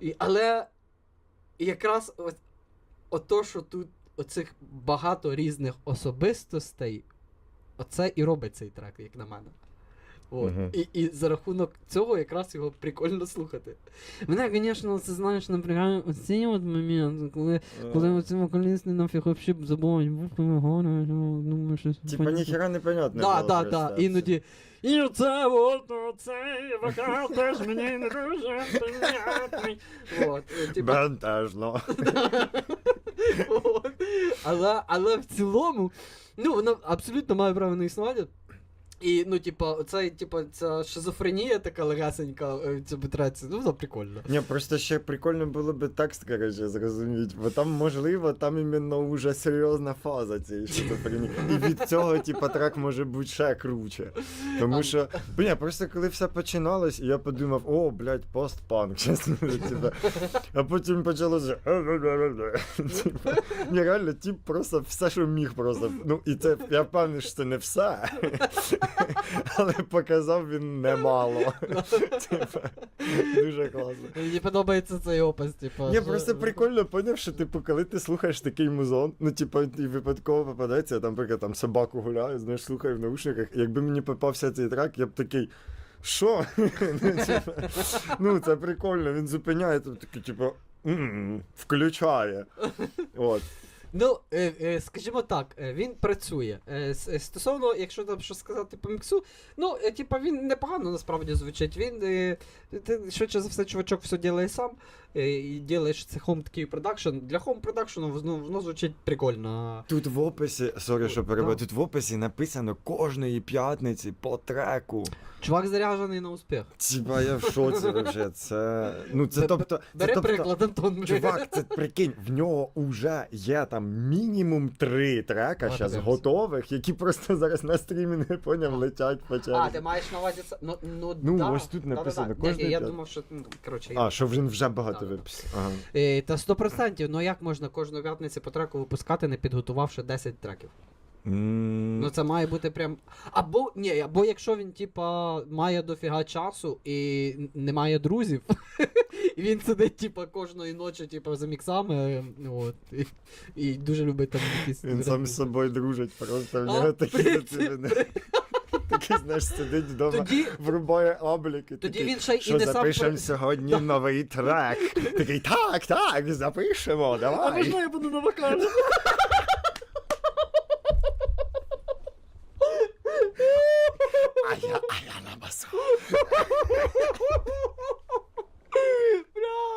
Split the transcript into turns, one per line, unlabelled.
І, але якраз от, ото, що тут оцих багато різних особистостей, оце і робить цей трек, як на мене. От.
Мгм.
І, і за рахунок цього якраз його прикольно слухати. Мене, звісно, це знаєш, напрягає оцей от момент, коли, коли оці вокалісти нафіг вообще забувають букви ну, думаю, щось.
Типа
понятно.
ніхера непонятно.
Да,
було
да, да.
все.
Іноді. І оце от оцей вокал теж мені не дуже приятний. От, е, типа,
Бентежно.
Але, але в цілому, ну, воно абсолютно має право на існування. І, ну, типа, оцей, типа, ця шизофренія така легасенька е, в ну, воно прикольно.
Ні, просто ще прикольно було би текст, коротше, зрозуміти, бо там, можливо, там іменно уже серйозна фаза цієї шизофренії. І від цього, типа, трек може бути ще круче. Тому що, бля, просто коли все починалось, я подумав, о, блядь, постпанк, чесно, типа. А потім почалося. Типа, ні, реально, тип просто все, що міг просто. Ну, і це, я впевнений, що це не все. Але показав він немало. Типа, дуже класно.
Мені подобається цей опис, типа.
Ні, просто прикольно поняв, що типу, коли ти слухаєш такий музон, ну типу, і випадково попадається, я там, наприклад, там собаку гуляю, знаєш, слухаю в наушниках, і якби мені попався цей трек, я б такий. Що? ну, типу, ну, це прикольно, він зупиняє, такий, типу, включає. От.
Ну, е, е, скажімо так, е, він працює. Е, с- е, стосовно, якщо там що сказати по міксу, ну, е, типа, він непогано насправді звучить. Він е, ти, швидше за все, чувачок все ділає сам. Е, і ділаєш це хом такий продакшн. Для хом продакшну воно, воно звучить прикольно.
Тут в описі, сорі, що перебив,
Да.
тут в описі написано кожної п'ятниці по треку.
Чувак заряджений на успіх.
Типа я в шоці вже. Це. Ну це
Бе-
тобто. Це,
Бери
тобто
приклад, Антон.
Чувак, це прикинь, в нього вже є там мінімум три трека зараз готових, які просто зараз на стрімі не поняв, летять по черзі.
А, ти маєш на увазі це. Ну, ну,
Ну,
да.
ось тут написано, кожний
ні, Я
п'ят-
думав, що. ну, Коротше,
А, що він вже багато
Да-да-да.
виписав. Ага.
Е, Та 100%, ну як можна кожну п'ятниці по треку випускати, не підготувавши 10 треків? Ну це має бути прям. Або ні, або якщо він, типа, має дофіга часу і не має друзів, і він сидить, типа, кожної ночі, типа, за міксами, е, от, і, і дуже любить там якісь.
Він сам з собою дружить, просто в нього такі мотиви. Такий, знаєш, сидить вдома,
Тоді,
врубає обліки.
тоді
такий,
він ще й і не сам.
запишемо
про-
сьогодні новий трек. Такий, так, так, запишемо,
А
давай.
можна я буду на вокалі? Ja Alana Masła.